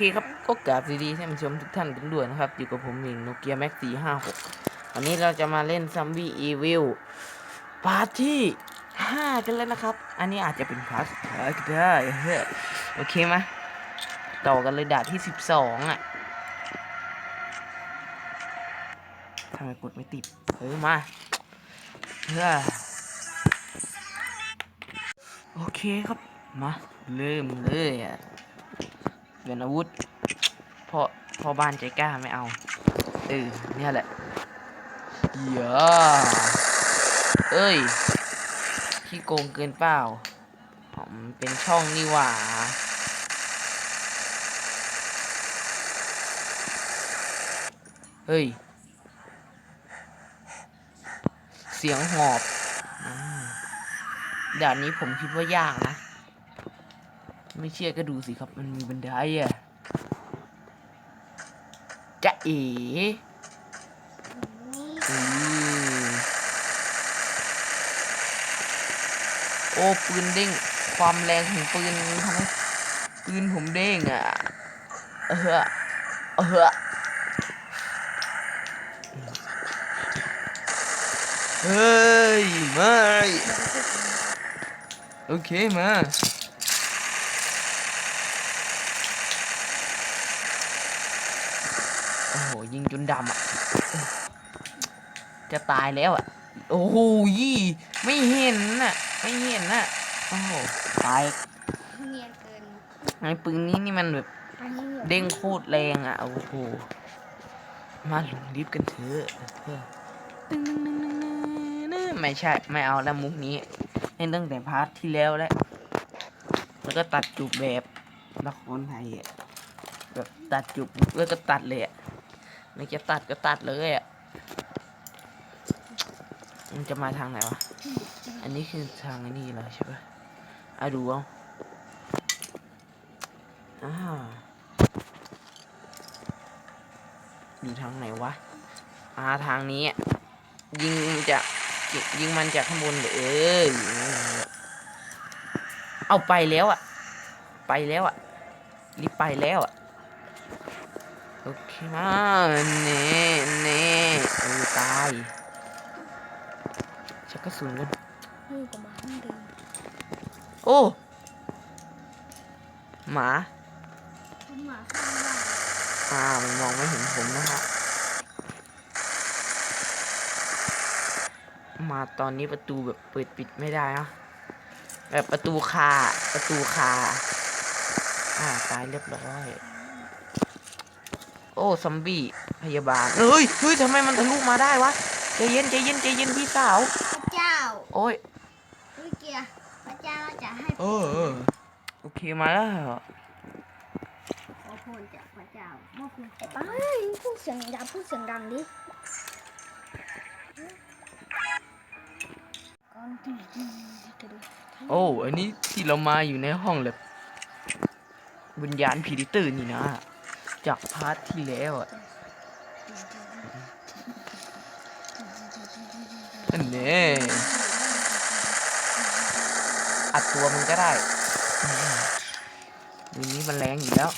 เคครับก็กราบดีท่านผู้ชมทุกท่านกันด้วยนะครับ อยู่กับผมเองโนเกียแม็กสี่ห้าหกวันนี้เราจะมาเล่นซัมบี้อีวิลพาร์ทที่ห้ากันแล้วนะครับ อันนี้อาจจะเป็นพาร์ทสุดท้ายก็ได้เฮ้ยโอเคไหมต่อกันเลยดานที่สิบสองอะทำไมกดไม่ติดเออมาเฮ้ยโอเคครับ มา เริ่มเลยอะ ลี่ยนอาวุธพอพอบ้านใจกล้าไม่เอาเออเนี่ยแหละเยอะเอ้ยขี้โกงเกินเปล่า ผมเป็นช่องนี่หว่าเฮ้ย เสียงหอบอด่านนี้ผมคิดว่ายากนะ ไม่เชื่อก็ดูสิครับ มันมีบันไดอะจะเอ๋โอ้ปืนเด้ง ความแรงของปืนทำให้ปืนผมเด้งอะ เออเออเฮ้ยไม่ โอเคมา โอ้โห ยิงจนดำอะ จะตายแล้วอะ โอ้โหยี่ไม่เห็นน่ะ ไม่เห็นน่ะ โอ้โหตายเนียนเกินไอ้ปืนนี้นี่มันแบบอันนี้เหรอเด้งโคตรแรงอะ โอ้โห มาลงลิฟต์กันเถอะเออตึ้งตึ้งตึ้งตึ้งตึ้งไม่ใช่ ไม่เอาแล้วมุกนี้เล่นตั้งแต่พาร์ทที่แล้วแล้ว แล้วก็ตัดจูบแบบละครไทยอะแบบตัดจูบแล้วก็ตัดเลยอะ ไม่จะตัดก็ตัดเลยอะมันจะมาทางไหนวะ อันนี้คือทางนี่เหรอใช่ปะอะดูเอาอ่าอยู่ทางไหนวะอ่าทางนี้อะยิงจากยิงมันจากข้างบนเลยเออเอาไปแล้วอะ ไปแล้วอะรีบไปแล้วอะ มาเน่เน่เออตายชักกระสุนกันนี่ก็มาห้องเดิมโอ้ หมาผมมาข้างล่างอ่ามันมองไม่เห็นผมนะฮะ มาตอนนี้ประตูแบบเปิดปิดไม่ได้อะแบบประตูคาประตูคา อ่า ตายเรียบร้อย โอ้ซอมบี้พยาบาลเฮ้ยเฮ้ยทำไมมันทะลุมาได้วะใจเย็นใจเย็นใจเย็นพี่สาว พระเจ้าโอ้ยวิเกียร์พระเจ้าจะให้เออเออโอเคมาแล้วขอพรจากพระเจ้าเมื่อคุณไอ้ป้าพูดเสียงดังพูดเสียงดังดิก่อนที่จะดูโอ้อันนี้ที่เรามาอยู่ในห้องแบบวิญญาณผีที่ตื่นนี่นะ จากพาร์ทที่แล้วอะนั่นเน่อัดตัวมันก็ได้อืมปืนนี้มันแรงอยู่แล้ว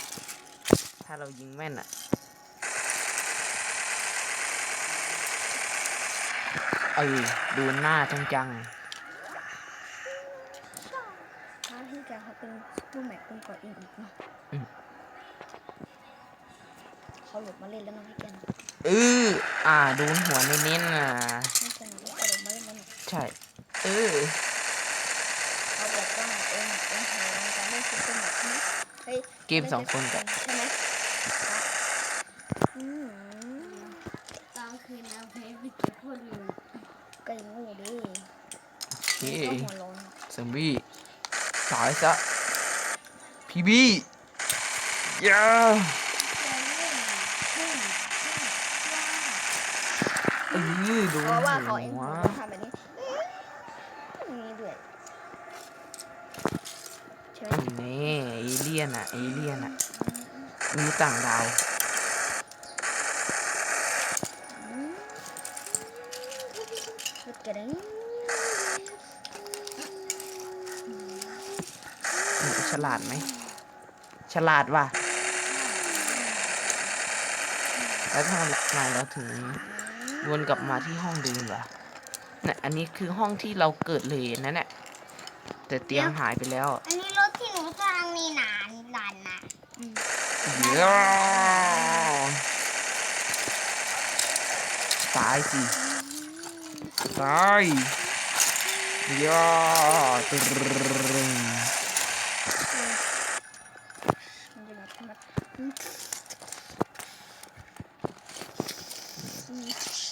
ถ้าเรายิงแม่นอะเออดูหน้าจังๆ ถ้าที่แกเขาเป็นผู้แม็กเป็นก่อนอีกอีกเนาะ อืม เขาหลุดมาเล่นแล้วนะพี่แกนเอออ่าโดนหัวเน้นๆอะไม่ใช่นะเขาหลุดมาเล่นแล้วนะใช่เออเขาบอกว่าเองเองหาการเล่นซุปเปอร์แม็กซ์ใช่ไหมเฮ้ยเกมสองคนกับใช่ไหมอืมตอนคืนเอาเพลงไปเก็บพวกลืมก็ยังโง่ดิโอเคก็หัวร้อนซอมบี้ตายซะพี่บี้ยา เออโดนเพราะว่าเขาเองหัวเขาทำแบบนี้นี่ด้วยใช่ไหมอันนี้เอเลี่ยนอะเอเลี่ยนอะมนุษย์ต่างดาวอืมสุดกระดิ่งฉลาดไหม ฉลาดว่ะ แล้วทำไมเราถึง วนกลับมาที่ห้องเดิมล่ะเนี่ยอันนี้คือห้องที่เราเกิดเลยนะเนี่ยแต่เตียงหายไปแล้วอันนี้รถที่หนูกำลังมีหนานหลานนะเดี๋ยวตายสิตายย่าตรึง มันจะแบบทำแบบ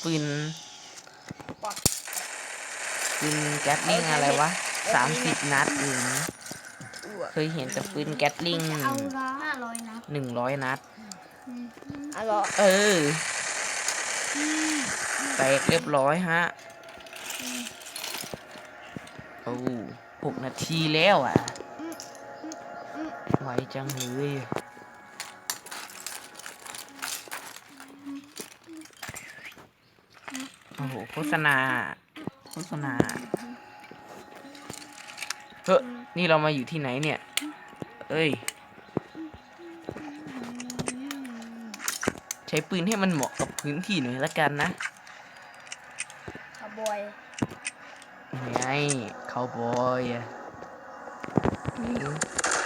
ปืนปักปืนแก๊สลิงอะไรวะสามสิบนัดเองอ้วกเคยเห็นแต่ปืนแก๊สลิงจะเอาละห้าร้อยนะหนึ่งร้อยนัดเอาละเออแตกเรียบร้อยฮะโอ้หกนาทีแล้วอะ ไวจังเลย โอ้โหโฆษณา โฆษณา เฮ้ยนี่เรามาอยู่ที่ไหนเนี่ย เอ้ย ใช้ปืนให้มันเหมาะกับพื้นที่หน่อยละกันนะคาร์บอยไงเขาบอยอะมี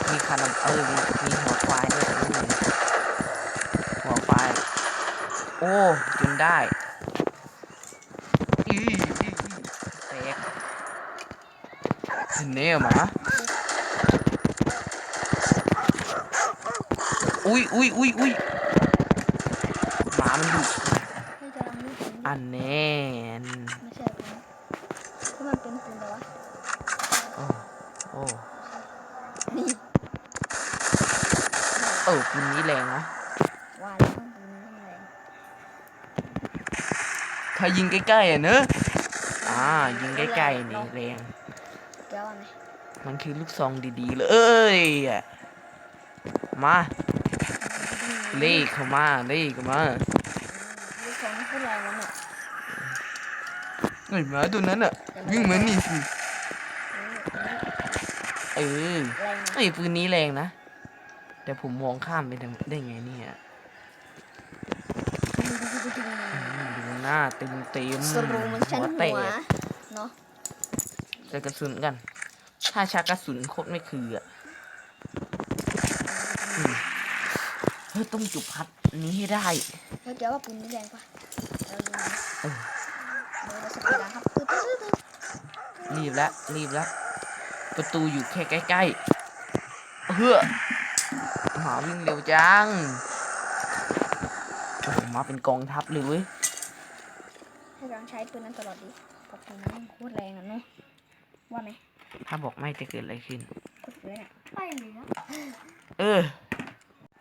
มีคาราเออมีมีหัวควายด้วยนี่หัวควาย โอ้ จนได้อีอีอีแตก เนี่ยหมาอุ้ยอุ้ยอุ้ยอุ้ยหมามันดุให้กำลังนึกถึงอันแน่นไม่ใช่ผมถ้ามันเป็นปืนแต่ว่าโอ้โอ้นี่เออปืนนี้แรงนะว่าแล้วปืนนี้แรงถ้ายิงใกล้ๆอะเนอะอ่ายิงใกล้ๆนี่แรง แกว่าไหมมันคือลูกซองดีๆ เลยเอ้ยอะมา เล่เข้ามา เล่เข้ามา ลูกของนี่พูดแรงแล้วเนี่ยไอ้หมาตัวนั้นอะ วิ่งเหมือนนี่สิ เออแรงนะไอ้ยปืนนี้แรงนะ แต่ผมมองข้ามไปทำได้ไงเนี่ยอืมดูหน้าเต็มเต็มสรูมันชั้นหัวหัแตวกเนาะ ใส่กระสุนกัน ถ้าชักกระสุนโคตรไม่คืออะอืมเฮ้ยต้องจุบพัดนี้ให้ได้แล้วแกว่าปืนนี้แรงปะเราดูนะเออเดี๋ยวเราสปีดนะครับตึ๊ดตึ๊ดตึ๊ดตึ๊ดรีบแล้วรีบแล้วประตูอยู่แค่ใกล้ๆเฮ้อหมาวิ่งเร็วจังโอ้โหมาเป็นกองทัพเลยเว้ยให้เราใช้ปืนนั้นตลอดดีกับปืนนั้นโคตรแรงอะเนาะ ว่าไหมถ้าบอกไม่จะเกิดอะไรขึ้นโคตรเลยอะไปเลยนะเออ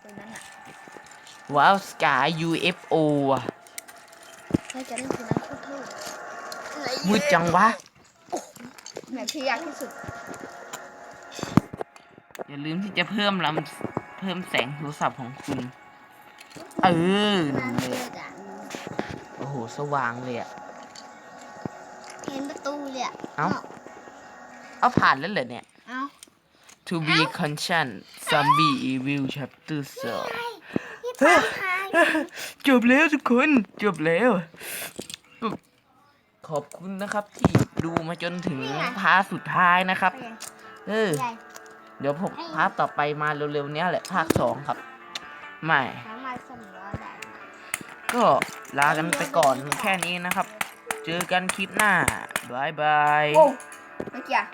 ปืนนั้นอะว้าวสกาย UFO อะให้แกเล่นปืนนั้นโคตรเท่มืดจังวะแบบที่ยากที่สุด อย่าลืมที่จะเพิ่มลำเพิ่มแสงโทรศัพท์ของคุณ เออนั่นเลยโอ้โห สว่างเลยอะ เห็นประตูเลยอะ เอ้า เอาผ่านแล้วเหรอเนี่ย เอ้า To be conscious Zombie Evil Chapter 2พี่ป้าพายจบแล้วทุกคน จบแล้ว ขอบคุณนะครับที่ดูมาจนถึงพาร์ทสุดท้ายนะครับ เออ ใหญ่เดี๋ยวผมพาร์ทต่อไปมาเร็วๆเนี้ยแหละภาคสองครับ ไม่สามารถสำรวจได้ก็ลากันไปก่อนแค่นี้นะครับ เจอกันคลิปหน้าบายบาย โอ้เมื่อกี้อะ